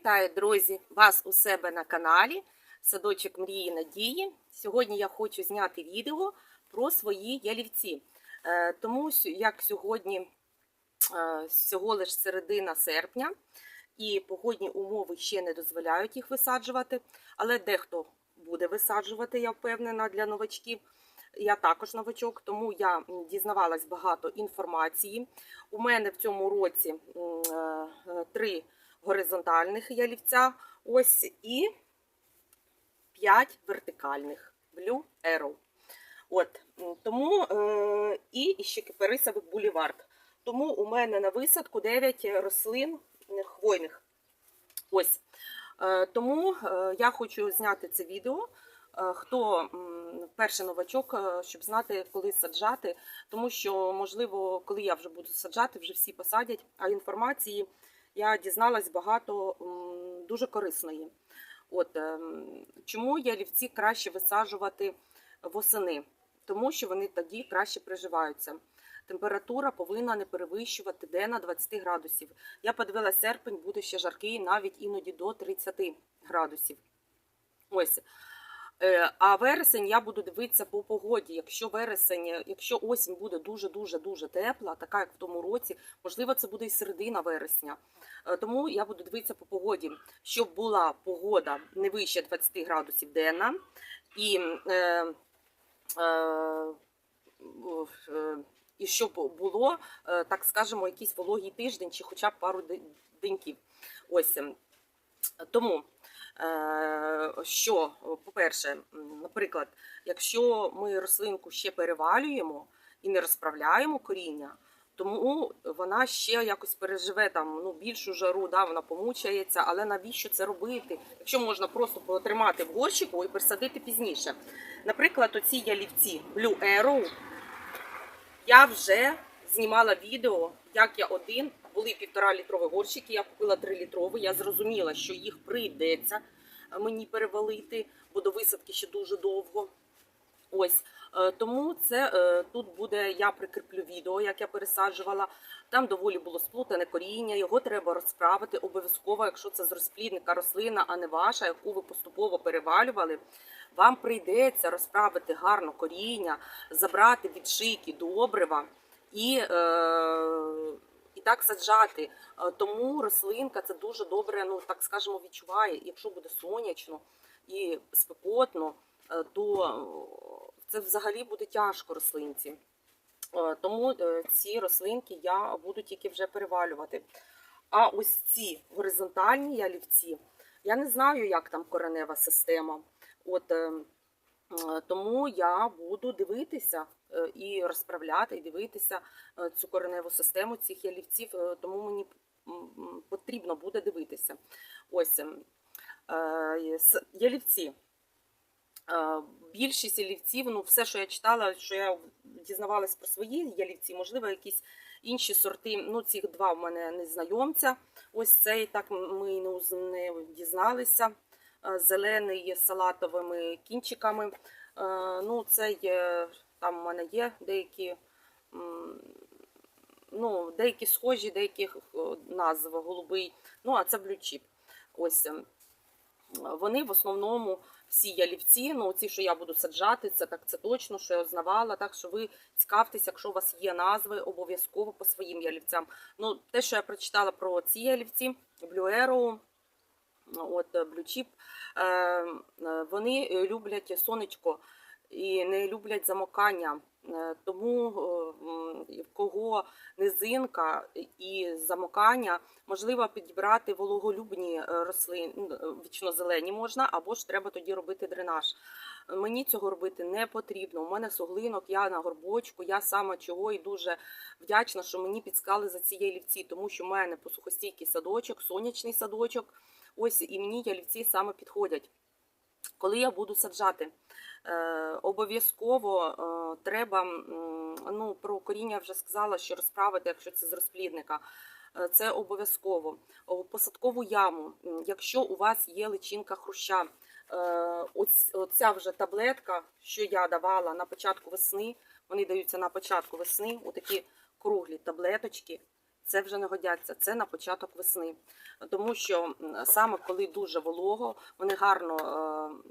Вітаю, друзі, вас у себе на каналі Садочок Мрії Надії. Сьогодні я хочу зняти відео про свої ялівці. Е, Тому як сьогодні е, всього лише середина серпня, і погодні умови ще не дозволяють їх висаджувати, але дехто буде висаджувати, я впевнена, для новачків. Я також новачок, тому я дізнавалась багато інформації. У мене в цьому році е, три горизонтальних ялівця, ось і 5 вертикальних Blue Arrow. От, тому е, і ще киперисовий булівард. Тому у мене на висадку 9 рослин хвойних. Ось. Е, тому е, я хочу зняти це відео. Е, Хто перший новачок, е, щоб знати, коли саджати, тому що, можливо, коли я вже буду саджати, вже всі посадять, а інформації я дізналась багато дуже корисної. От ем, чому ялівці краще висаджувати восени? Тому що вони тоді краще приживаються. Температура повинна не перевищувати де на 20 градусів. Я подивилася, серпень буде ще жаркий, навіть іноді до 30 градусів. Ось. Е, А вересень я буду дивитися по погоді. Якщо вересень, якщо осінь буде дуже дуже тепла, така як в тому році, можливо, це буде і середина вересня. Е, Тому я буду дивитися по погоді, щоб була погода не вище 20 градусів денна, і, е, е, е, і щоб було, е, так скажемо, якийсь вологий тиждень чи хоча б пару де- деньків. Ось тому. Е, Що, по-перше, наприклад, якщо ми рослинку ще перевалюємо і не розправляємо коріння, тому вона ще якось переживе там ну, більшу жару, да, вона помучається, але навіщо це робити? Якщо можна просто потримати в горщику і пересадити пізніше. Наприклад, оці ялівці Blue Arrow, я вже знімала відео, як я один, були півтора літрові горщики, я купила три літрові, я зрозуміла, що їх прийдеться мені перевалити, бо до висадки ще дуже довго. Ось е, тому це е, тут буде. Я прикріплю відео, як я пересаджувала. Там доволі було сплутане коріння. Його треба розправити обов'язково, якщо це з розплідника рослина, а не ваша, яку ви поступово перевалювали. Вам прийдеться розправити гарно коріння, забрати від шийки добрива і, е, і так саджати. Е, Тому рослинка це дуже добре, ну так скажемо, відчуває. Якщо буде сонячно і спекотно, е, то е, це взагалі буде тяжко рослинці. Тому ці рослинки я буду тільки вже перевалювати. А ось ці горизонтальні ялівці, я не знаю, як там коренева система. От, е, е, тому я буду дивитися і розправляти, і дивитися е, цю кореневу систему цих ялівців, е, тому мені потрібно буде дивитися. Ось ем, е, ялівці. Е, Більшість ялівців, ну все, що я читала, що я дізнавалась про свої ялівці, можливо, якісь інші сорти. Ну, цих два в мене незнайомця. Ось цей так ми не дізналися. Е, Зелений з салатовими кінчиками. Е, Ну, цей е, там в мене є деякі. Ну, деякі схожі, деяких е, назв голубий. Ну, а це блючіп. Ось ем, вони в основному всі ялівці, ну ці, що я буду саджати, це так це точно, що я знавала. Так що ви цікавтеся, якщо у вас є назви, обов'язково по своїм ялівцям. Ну, те, що я прочитала про ці ялівці, Arrow, от е, Blue Chip, е, е, вони е, люблять сонечко і не люблять замокання. Е, Тому е, в кого низинка і замокання, можливо підібрати вологолюбні е, рослини, вічнозелені можна, або ж треба тоді робити дренаж. Мені цього робити не потрібно. У мене суглинок, я на горбочку, я саме чого і дуже вдячна, що мені підскали за ці ялівці, тому що в мене посухостійкий садочок, сонячний садочок. Ось і мені ялівці саме підходять. Коли я буду саджати, е, обов'язково е, треба, ну, про коріння вже сказала, що розправити, якщо це з розплідника. Е, Це обов'язково. Посадкову яму, якщо у вас є личинка хруща, оця вже таблетка, що я давала на початку весни, вони даються на початку весни, отакі круглі таблеточки. Це вже не годяться. Це на початок весни. Тому що саме коли дуже волого, вони гарно е,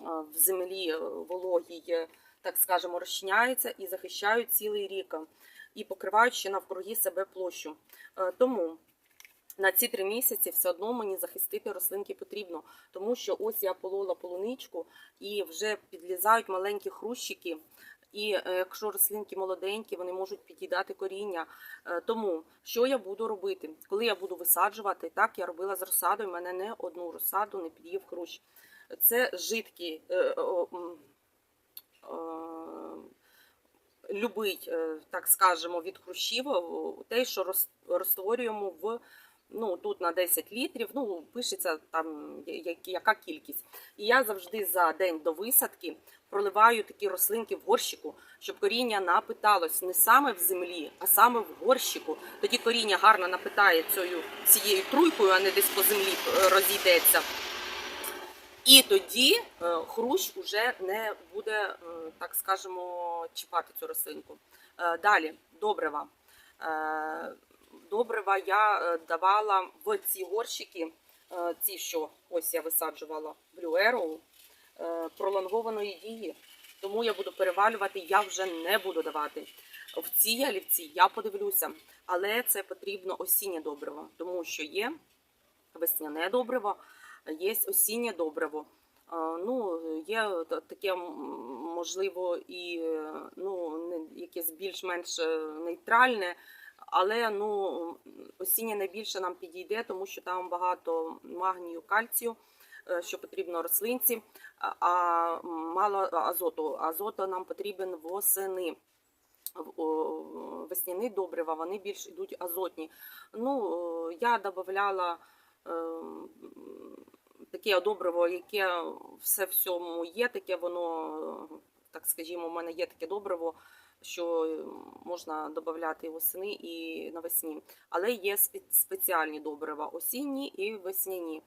е, в землі е, вологій, так скажемо, розчиняються і захищають цілий рік і покривають ще навкруги себе площу. Тому на ці три місяці все одно мені захистити рослинки потрібно, тому що ось я полола полуничку і вже підлізають маленькі хрущики. І е, якщо рослинки молоденькі, вони можуть під'їдати коріння. Е, Тому що я буду робити? Коли я буду висаджувати, так я робила з розсадою, в мене не одну розсаду не під'їв хрущ. Це жидкий, е, любий, так скажемо, від хрущів, те, що роз- розтворюємо в ну, тут на 10 літрів, ну, пишеться там яка кількість. І я завжди за день до висадки проливаю такі рослинки в горщику, щоб коріння напиталось не саме в землі, а саме в горщику. Тоді коріння гарно напитає цією, цією труйкою, а не десь по землі е, розійдеться. І тоді е, хрущ уже не буде, е, так скажемо, чіпати цю рослинку. Далі добрива. Добрива я давала в ці горщики, ці, що ось я висаджувала Blue Arrow, пролонгованої дії. Тому я буду перевалювати, я вже не буду давати. В цій ялівці я подивлюся, але це потрібно осіннє добриво, тому що є весняне добриво, є осіннє добриво. Е, Ну, є таке, можливо, і е, ну, якесь більш-менш е, нейтральне, але ну, осіннє найбільше нам підійде, тому що там багато магнію, кальцію, е, що потрібно рослинці, а- мало азоту. Азоту нам потрібен восени. Весняні добрива, вони більш йдуть азотні. Ну, е, я додавала таке добриво, яке все в цьому є, таке воно, е, так скажімо, у мене є таке добриво, що е, можна додати восени і навесні. Але є спеціальні добрива осінні і весняні.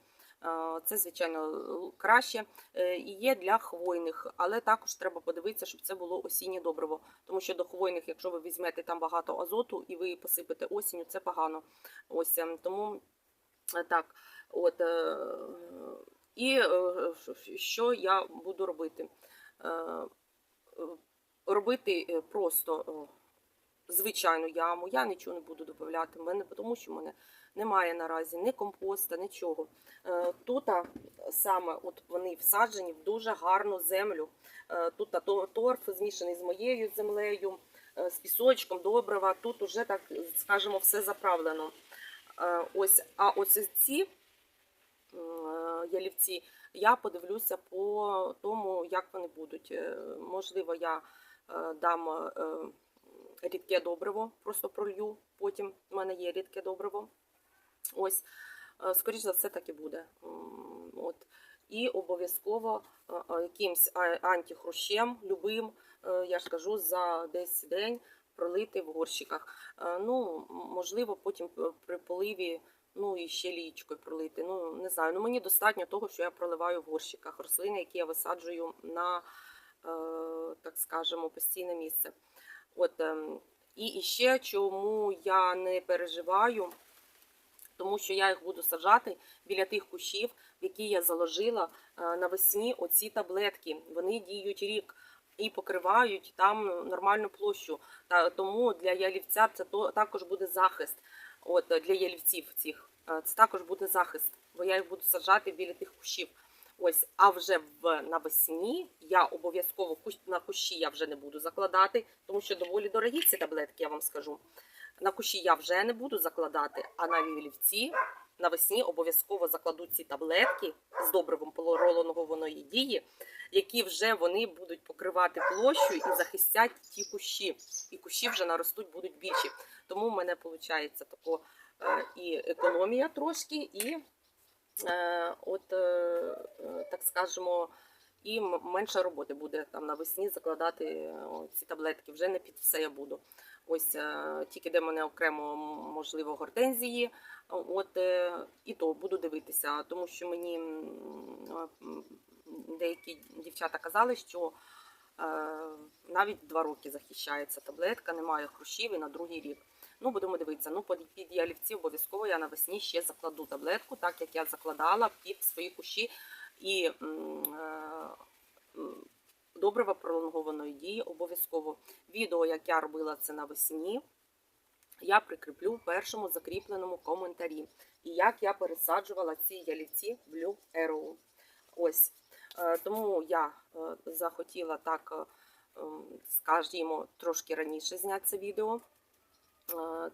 Це, звичайно, краще. Е, І є для хвойних, але також треба подивитися, щоб це було осіннє добриво. Тому що до хвойних, якщо ви візьмете там багато азоту і ви посипете осінню, це погано. Ось ем, тому е, так. От, е, і що я буду робити? Робити просто звичайну яму. Я нічого не буду додавати, тому що в мене немає наразі ні компоста, нічого. Е, Тут саме от вони всаджені в дуже гарну землю. Е, Тут торф змішаний з моєю землею, е, з пісочком, добрива. Тут уже так скажемо все заправлено. Ось, а ось ці ялівці, я подивлюся по тому, як вони будуть. Можливо, я дам рідке добриво, просто пролью. Потім в мене є рідке добриво. Ось, е, скоріш за все, так і буде. От. І обов'язково е, е, якимсь антихрущем, любим, я ж кажу, за десь день пролити в горщиках. Ну, можливо, потім при поливі ну і ще лічкою пролити. Ну, не знаю. Ну, мені достатньо того, що я проливаю в горщиках рослини, які я висаджую на, так скажемо, постійне місце. От, ем, і, ще чому я не переживаю, тому що я їх буду саджати біля тих кущів, в які я заложила е, навесні оці таблетки. Вони діють рік і покривають там нормальну площу. Та, тому для ялівця це то, також буде захист. От для ялівців цих Е, це також буде захист, бо я їх буду саджати біля тих кущів. Ось, а вже в навесні я обов'язково на кущі я вже не буду закладати, тому що доволі дорогі ці таблетки, я вам скажу. На кущі я вже не буду закладати, а на вілівці навесні обов'язково закладу ці таблетки з добривом полоролонової дії, які вже вони будуть покривати площу і захистять ті кущі. І кущі вже наростуть будуть більші. Тому в мене виходить тако е, і економія трошки, і от, е, е, так скажемо, і менше роботи буде там навесні закладати е, ці таблетки. Вже не під все я буду. Ось е, тільки де мене окремо, можливо, гортензії. От е, і то буду дивитися, тому що мені деякі дівчата казали, що е, навіть два роки захищається таблетка, немає хрущів і на другий рік. Ну, будемо дивитися. Ну, під, ялівці обов'язково я навесні ще закладу таблетку, так як я закладала під свої кущі і е, добрива пролонгованої дії обов'язково. Відео, як я робила це навесні, я прикріплю в першому закріпленому коментарі. І як я пересаджувала ці ялівці в Blue Arrow. Ось. Е, Тому я е, захотіла так, скажімо, трошки раніше зняти це відео,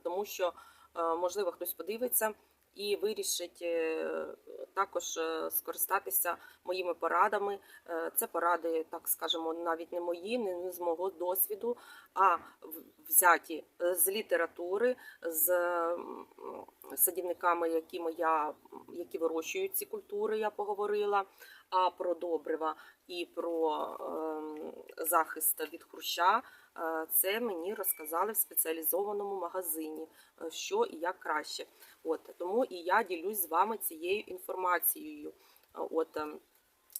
тому що, е, можливо, хтось подивиться і вирішить е, також е, скористатися моїми порадами. Е, Це поради, так скажемо, навіть не мої, не з мого досвіду, а взяті е, з літератури, з садівниками, якими я, які вирощують ці культури, я поговорила. А про добрива і про захист від хруща е, це мені розказали в спеціалізованому магазині, е, що і як краще. От тому і я ділюсь з вами цією інформацією. Е, От ем,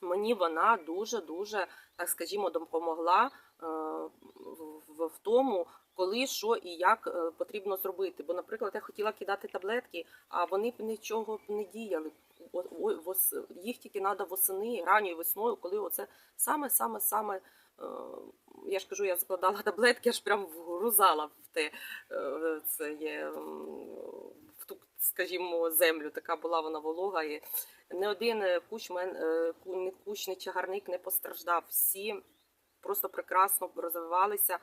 мені вона дуже дуже, так скажімо, допомогла в, тому, коли що і як потрібно зробити. Бо, наприклад, я хотіла кидати таблетки, а вони б нічого б не діяли. Їх тільки треба восени, ранньою весною, коли оце саме, саме, саме. е, Я ж кажу, я закладала таблетки, аж прям вгрузала в те е, це є в ту, скажімо, землю. Така була вона волога. І не один е, кущ, е, не кущ, не чагарник не постраждав. Всі просто прекрасно розвивалися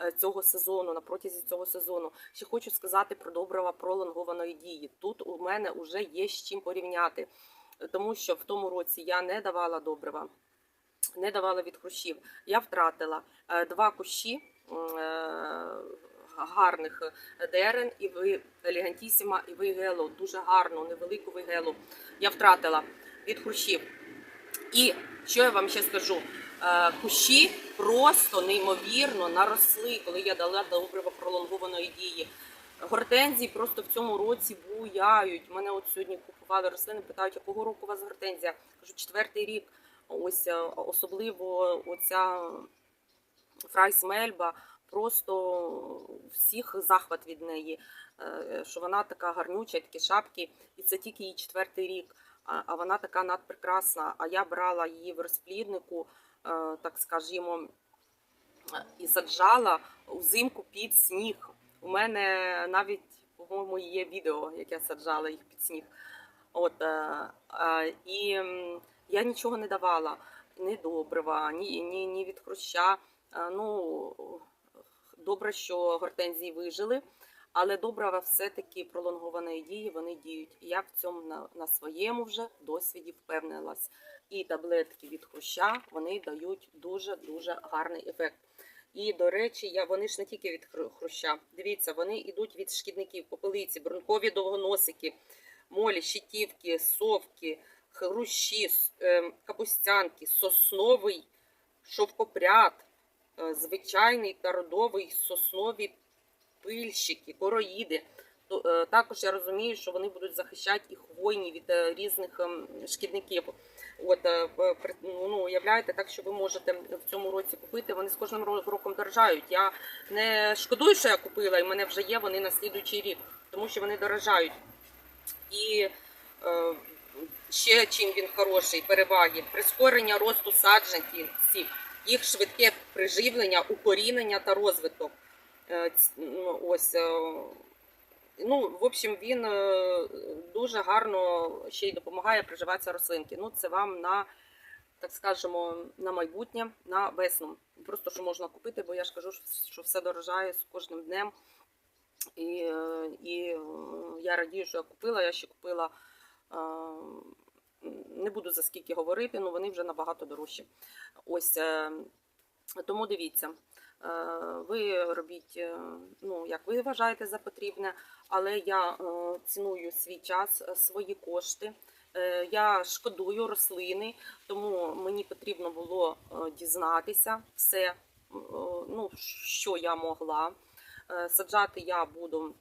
е, цього сезону, на протязі цього сезону. Ще хочу сказати про добрива пролонгованої дії. Тут у мене вже є з чим порівняти, е, тому що в тому році я не давала добрива, не давала від хрущів. Я втратила е, два кущі. е, Гарних дерен і ви елегантісіма, і вигелу, дуже гарну, невелику вигелу. Я втратила від хрущів. І що я вам ще скажу? Е, Кущі просто неймовірно наросли, коли я дала добрива пролонгованої дії. Гортензії просто в цьому році буяють. Мене от сьогодні купували рослини, питають, якого року у вас гортензія? Кажу, четвертий рік. Ось е, особливо оця Фрайс Мельба, просто всіх захват від неї, е, що вона така гарнюча, такі шапки, і це тільки її четвертий рік. А вона така надпрекрасна. А я брала її в розпліднику, е, так скажімо, і саджала взимку під сніг. У мене навіть, по-моєму, є відео, як я саджала їх під сніг. От, і я нічого не давала, ні добрива, ні, ні, ні від хруща. Е, Ну, добре, що гортензії вижили, але добрива все-таки пролонгованої дії вони діють. Я в цьому на, на своєму вже досвіді впевнилась. І таблетки від хруща вони дають дуже-дуже гарний ефект. І, до речі, я, вони ж не тільки від хруща. Дивіться, вони йдуть від шкідників, попелиці, брункові довгоносики, молі, щитівки, совки, хрущі, ем, капустянки, сосновий шовкопряд, е, звичайний та родовий соснові пильщики, короїди. Е, Також я розумію, що вони будуть захищати і хвойні від е, різних ем, шкідників. От ну, уявляєте, так що ви можете в цьому році купити. Вони з кожним роком дорожають. Я не шкодую, що я купила, і в мене вже є вони на слідуючий рік, тому що вони дорожають. І ще чим він хороший, переваги, прискорення росту саджанців, їх швидке приживлення, укорінення та розвиток. Е, ну, Ось, е, ну, в общем, він е, дуже гарно ще й допомагає приживатися рослинки. Ну, це вам на, так скажемо, на майбутнє, на весну. Просто що можна купити, бо я ж кажу, що все дорожає з кожним днем. І, і я радію, що я купила. Я ще купила, не буду за скільки говорити, але вони вже набагато дорожчі. Ось е, тому дивіться. Е, Ви робіть, е, ну як ви вважаєте за потрібне, але я ціную свій час, свої кошти. Я шкодую рослини, тому мені потрібно було дізнатися все, ну, що я могла. Саджати я буду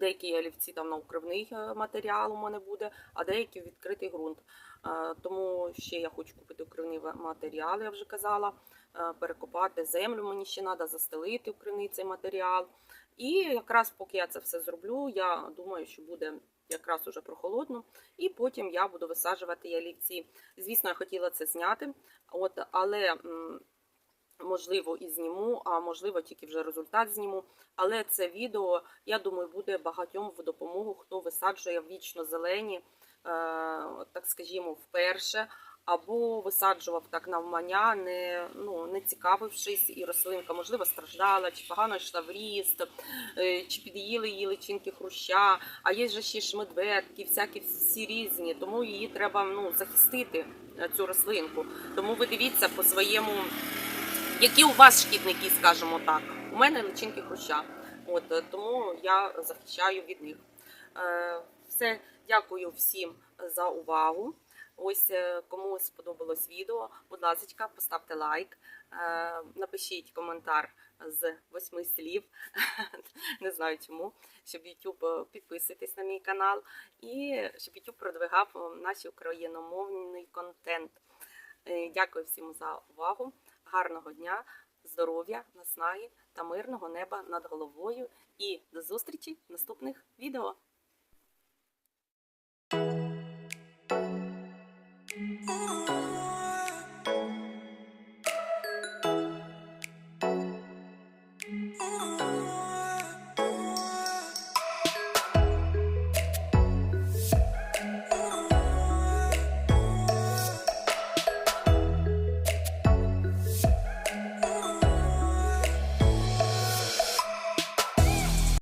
деякі олівці там на укривний е, матеріал у мене буде, а деякі відкритий ґрунт. Е, Тому ще я хочу купити укривний матеріал, я вже казала. Е, Перекопати землю мені ще треба, застелити укривний цей матеріал. І якраз поки я це все зроблю, я думаю, що буде якраз уже прохолодно, і потім я буду висаджувати ялівці. Звісно, я хотіла це зняти, от, але можливо і зніму, а можливо тільки вже результат зніму. Але це відео, я думаю, буде багатьом в допомогу, хто висаджує вічно зелені, е, так скажімо, вперше. Або висаджував так навмання, не, ну, не цікавившись, і рослинка, можливо, страждала, чи погано йшла в ріст, е, чи під'їли її личинки хруща, а є же ще ж всякі всі різні, тому її треба ну, захистити, е, цю рослинку. Тому ви дивіться по своєму, які у вас шкідники, скажімо так. У мене личинки хруща. От, е, тому я захищаю від них. Е, Все, дякую всім за увагу. Ось е, кому сподобалось відео, будь ласка, поставте лайк, напишіть коментар з восьми слів. Не знаю чому, щоб YouTube підписуйтесь на мій канал і щоб YouTube продвигав наш україномовний контент. Дякую всім за увагу. Гарного дня, здоров'я, наснаги та мирного неба над головою. І до зустрічі в наступних відео. Ooh.